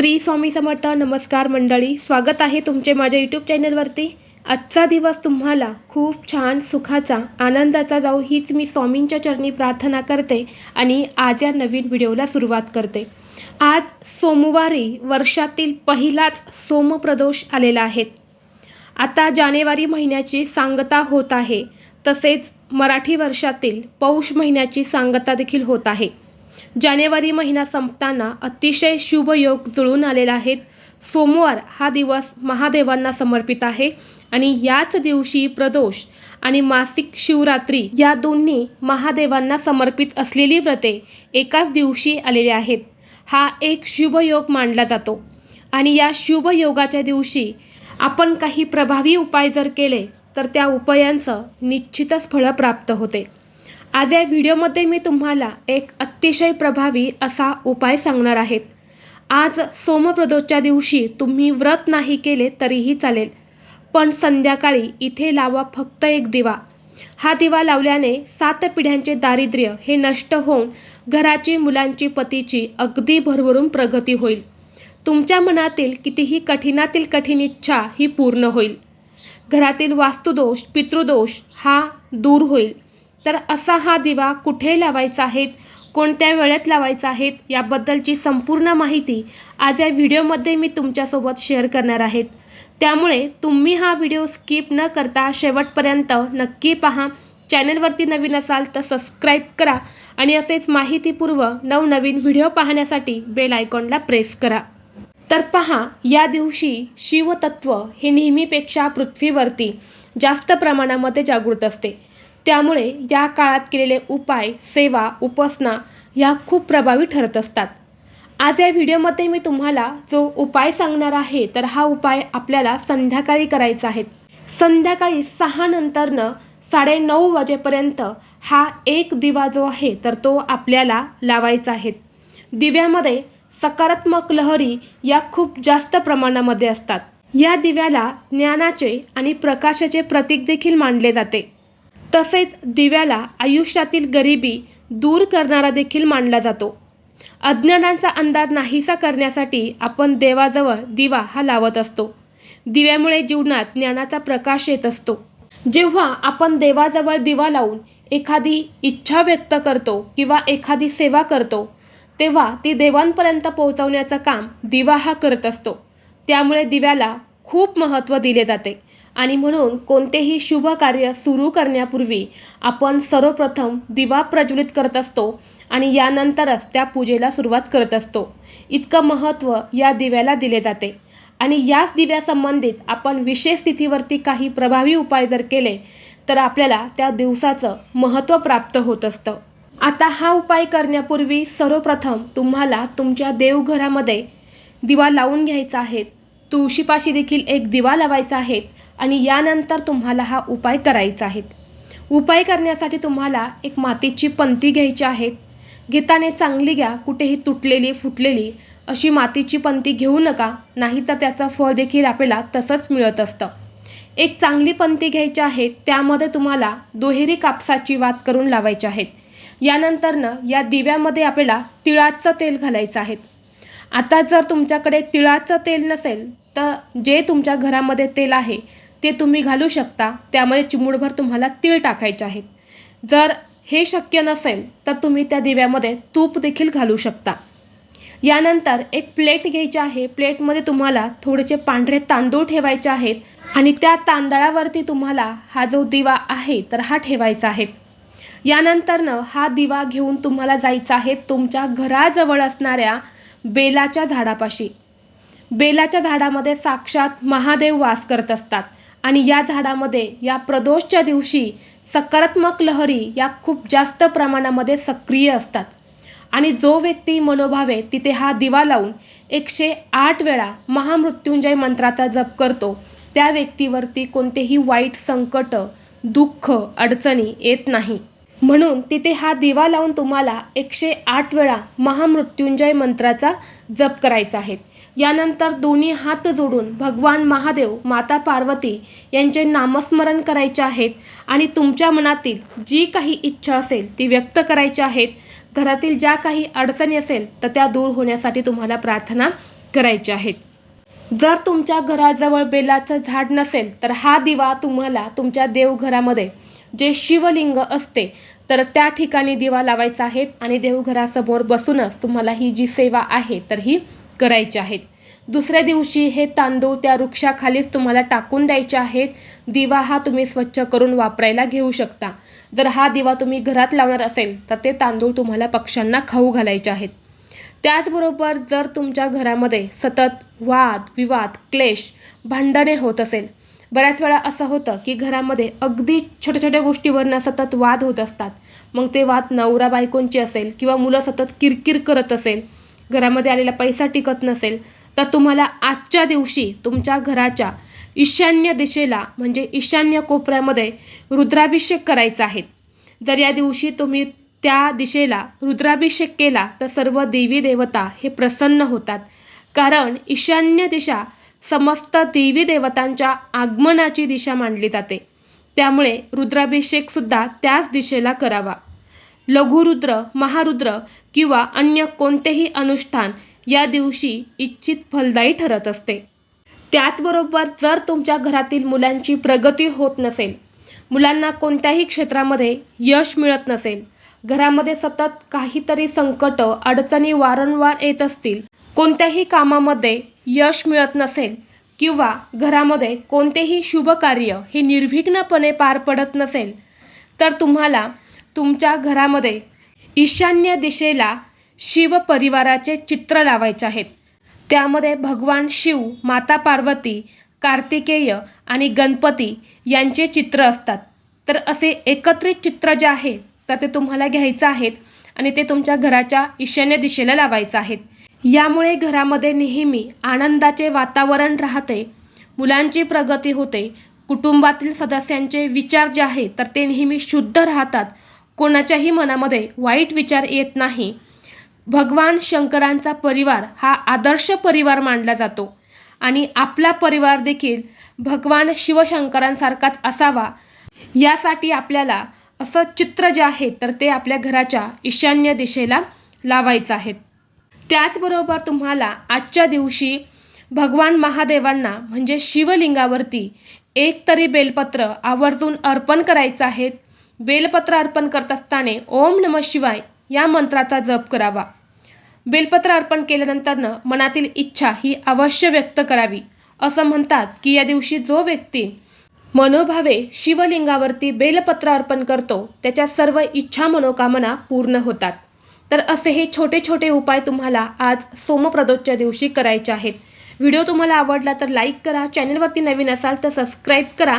श्री स्वामी समर्थ नमस्कार मंडळी स्वागत आहे तुमचे माझ्या यूट्यूब चॅनलवरती आजचा दिवस तुम्हाला खूप छान सुखाचा आनंदाचा जाऊ हीच मी स्वामींच्या चरणी प्रार्थना करते आणि आज या नवीन व्हिडिओला सुरुवात करते. आज सोमवारी वर्षातील पहिलाच सोमप्रदोष आलेला आहे. आता जानेवारी महिन्याची सांगता होत आहे तसेच मराठी वर्षातील पौष महिन्याची सांगता देखील होत आहे. जानेवारी महिना संपताना अतिशय शुभ योग जुळून आलेला आहेत सोमवार हा दिवस महादेवांना समर्पित आहे आणि याच दिवशी प्रदोष आणि मासिक शिवरात्री या दोन्ही महादेवांना समर्पित असलेली व्रते एकाच दिवशी आलेले आहेत. हा एक शुभ योग मानला जातो. आणि या शुभ योगाच्या दिवशी आपण काही प्रभावी उपाय जर केले तर त्या उपायांचं निश्चितच फळं प्राप्त होते. आज या व्हिडिओमध्ये मी तुम्हाला एक अतिशय प्रभावी असा उपाय सांगणार आहेत आज सोमप्रदोषच्या दिवशी तुम्ही व्रत नाही केले तरीही चालेल पण संध्याकाळी इथे लावा फक्त एक दिवा. हा दिवा लावल्याने सात पिढ्यांचे दारिद्र्य हे नष्ट होऊन घराची मुलांची पतीची अगदी भरभरून प्रगती होईल. तुमच्या मनातील कितीही कठीणातील कठीण इच्छा ही पूर्ण होईल. घरातील वास्तुदोष पितृदोष हा दूर होईल. तर असा हा दिवा कुठे लावायचा आहेत कोणत्या वेळेत लावायचा आहेत याबद्दलची संपूर्ण माहिती आज या व्हिडिओमध्ये मी तुमच्यासोबत शेअर करणार आहेत. त्यामुळे तुम्ही हा व्हिडिओ स्किप न करता शेवटपर्यंत नक्की पहा. चॅनलवरती नवीन असाल तर सबस्क्राईब करा आणि असेच माहितीपूर्व नवनवीन व्हिडिओ पाहण्यासाठी बेल आयकॉनला प्रेस करा. तर पहा या दिवशी शिवतत्व हे नेहमीपेक्षा पृथ्वीवरती जास्त प्रमाणामध्ये जागृत असते. त्यामुळे या काळात केलेले उपाय सेवा उपासना ह्या खूप प्रभावी ठरत असतात. आज या व्हिडिओमध्ये मी तुम्हाला जो उपाय सांगणार आहे तर हा उपाय आपल्याला संध्याकाळी करायचा आहे. संध्याकाळी सहा नंतरनं साडेनऊ वाजेपर्यंत हा एक दिवा जो आहे तर तो आपल्याला लावायचा आहे. दिव्यामध्ये सकारात्मक लहरी या खूप जास्त प्रमाणामध्ये असतात. या दिव्याला ज्ञानाचे आणि प्रकाशाचे प्रतीक देखील मानले जाते. तसेच दिव्याला आयुष्यातील गरिबी दूर करणारा देखील मानला जातो. अज्ञानांचा अंदाज नाहीसा करण्यासाठी आपण देवाजवळ दिवा हा लावत असतो. दिव्यामुळे जीवनात ज्ञानाचा प्रकाश येत असतो. जेव्हा आपण देवाजवळ दिवा लावून एखादी इच्छा व्यक्त करतो किंवा एखादी सेवा करतो तेव्हा ती देवांपर्यंत पोहोचवण्याचं काम दिवा हा करत असतो. त्यामुळे दिव्याला खूप महत्त्व दिले जाते. आणि म्हणून कोणतेही शुभ कार्य सुरू करण्यापूर्वी आपण सर्वप्रथम दिवा प्रज्वलित करत असतो आणि यानंतरच त्या पूजेला सुरुवात करत असतो. इतकं महत्त्व या दिव्याला दिले जाते. आणि याच दिव्यासंबंधित आपण विशेष तिथीवरती काही प्रभावी उपाय जर केले तर आपल्याला त्या दिवसाचं महत्त्व प्राप्त होत असतं. आता हा उपाय करण्यापूर्वी सर्वप्रथम तुम्हाला तुमच्या देवघरामध्ये दिवा लावून घ्यायचा आहे. तुळशीपाशी देखील एक दिवा लावायचा आहे. आणि यानंतर तुम्हाला हा उपाय करायचा आहे. उपाय करण्यासाठी तुम्हाला एक मातीची पंती घ्यायची आहे. घेताने चांगली घ्या कुठेही तुटलेली फुटलेली अशी मातीची पंती घेऊ नका नाहीतर त्याचं फळ देखील आपल्याला तसंच मिळत असतं. एक चांगली पंती घ्यायची आहे त्यामध्ये तुम्हाला दुहेरी कापसाची वात करून लावायची आहेत यानंतरनं या दिव्यामध्ये आपल्याला तिळाचं तेल घालायचं आहे. आता जर तुमच्याकडे तिळाचं तेल नसेल तर जे तुमच्या घरामध्ये तेल आहे ते तुम्ही घालू शकता. त्यामध्ये चिमूडभर तुम्हाला तीळ टाकायचे आहेत. जर हे शक्य नसेल तर तुम्ही त्या दिव्यामध्ये तूप देखील घालू शकता. यानंतर एक प्लेट घ्यायची आहे. प्लेटमध्ये तुम्हाला थोडेसे पांढरे तांदूळ ठेवायचे आहेत आणि त्या तांदळावरती तुम्हाला हा जो दिवा आहे तर हा ठेवायचा आहे. यानंतरनं हा दिवा घेऊन तुम्हाला जायचा आहे तुमच्या घराजवळ असणाऱ्या बेलाच्या झाडापाशी. बेलाच्या झाडामध्ये साक्षात महादेव वास करत असतात. आणि या झाडामध्ये या प्रदोषच्या दिवशी सकारात्मक लहरी या खूप जास्त प्रमाणामध्ये सक्रिय असतात. आणि जो व्यक्ती मनोभावे तिथे हा दिवा लावून एकशे आठ वेळा महामृत्युंजय मंत्राचा जप करतो त्या व्यक्तीवरती कोणतेही वाईट संकट दुःख अडचणी येत नाही. म्हणून तिथे हा दिवा लावून तुम्हाला एकशे आठ वेळा महामृत्युंजय मंत्राचा जप करायचा आहे. यानंतर दोन्ही हात जोडून भगवान महादेव माता पार्वती यांचे नामस्मरण करायचे आहेत आणि तुमच्या मनातील जी काही इच्छा असेल ती व्यक्त करायची आहेत. घरातील ज्या काही अडचणी असेल तर त्या दूर होण्यासाठी तुम्हाला प्रार्थना करायच्या आहेत. जर तुमच्या घराजवळ बेलाचं झाड नसेल तर हा दिवा तुम्हाला तुमच्या देवघरामध्ये जे शिवलिंग असते तर त्या ठिकाणी दिवा लावायचा आहे आणि देवघरासमोर बसूनच तुम्हाला ही जी सेवा आहे तर ही करायचे आहेत. दुसऱ्या दिवशी हे तांदूळ त्या वृक्षाखालीच तुम्हाला टाकून द्यायचे आहेत. दिवा हा तुम्ही स्वच्छ करून वापरायला घेऊ शकता. जर हा दिवा तुम्ही घरात लावणार असेल तर ते तांदूळ तुम्हाला पक्ष्यांना खाऊ घालायचे आहेत. त्याचबरोबर जर तुमच्या घरामध्ये सतत वाद विवाद क्लेश भांडणे होत असेल बऱ्याच वेळा असं होतं की घरामध्ये अगदी छोट्या छोट्या गोष्टीवरनं सतत वाद होत असतात. मग ते वाद नवरा बायकोंची असेल किंवा मुलं सतत किरकिर करत असेल घरामध्ये आलेला पैसा टिकत नसेल तर तुम्हाला आजच्या दिवशी तुमच्या घराच्या ईशान्य दिशेला म्हणजे ईशान्य कोपऱ्यामध्ये रुद्राभिषेक करायचा आहे. जर या दिवशी तुम्ही त्या दिशेला रुद्राभिषेक केला तर सर्व देवी देवता हे प्रसन्न होतात. कारण ईशान्य दिशा समस्त देवी देवतांच्या आगमनाची दिशा मानली जाते. त्यामुळे रुद्राभिषेकसुद्धा त्याच दिशेला करावा. लघुरुद्र महारुद्र किंवा अन्य कोणतेही अनुष्ठान या दिवशी इच्छित फलदायी ठरत असते. त्याचबरोबर जर तुमच्या घरातील मुलांची प्रगती होत नसेल मुलांना कोणत्याही क्षेत्रामध्ये यश मिळत नसेल घरामध्ये सतत काहीतरी संकट अडचणी वारंवार येत असतील कोणत्याही कामामध्ये यश मिळत नसेल किंवा घरामध्ये कोणतेही शुभ कार्य हे निर्विघ्नपणे पार पडत नसेल तर तुम्हाला तुमच्या घरामध्ये ईशान्य दिशेला शिव परिवाराचे चित्र लावायचे आहेत. त्यामध्ये भगवान शिव माता पार्वती कार्तिकेय आणि गणपती यांचे चित्र असतात. तर असे एकत्रित चित्र जे आहे तर ते तुम्हाला घ्यायचं आहेत आणि ते तुमच्या घराच्या ईशान्य दिशेला लावायचं आहेत. यामुळे घरामध्ये नेहमी आनंदाचे वातावरण राहते मुलांची प्रगती होते कुटुंबातील सदस्यांचे विचार जे आहेत तर ते नेहमी शुद्ध राहतात कोणाच्याही मनामध्ये वाईट विचार येत नाही. भगवान शंकरांचा परिवार हा आदर्श परिवार मानला जातो आणि आपला परिवार देखील भगवान शिवशंकरांसारखाच असावा. यासाठी आपल्याला असं चित्र जे आहे तर ते आपल्या घराच्या ईशान्य दिशेला लावायचं आहे. त्याचबरोबर तुम्हाला आजच्या दिवशी भगवान महादेवांना म्हणजे शिवलिंगावरती एक तरी बेलपत्र आवर्जून अर्पण करायचं आहे. बेलपत्र अर्पण करत असताना ओम नम शिवाय या मंत्राचा जप करावा. बेलपत्र अर्पण केल्यानंतरनं मनातील इच्छा ही अवश्य व्यक्त करावी. असं म्हणतात की या दिवशी जो व्यक्ती मनोभावे शिवलिंगावरती बेलपत्र अर्पण करतो त्याच्या सर्व इच्छा मनोकामना पूर्ण होतात. तर असे हे छोटे छोटे उपाय तुम्हाला आज सोमप्रदोषच्या दिवशी करायचे आहेत. व्हिडिओ तुम्हाला आवडला तर लाईक करा चॅनलवरती नवीन असाल तर सबस्क्राईब करा.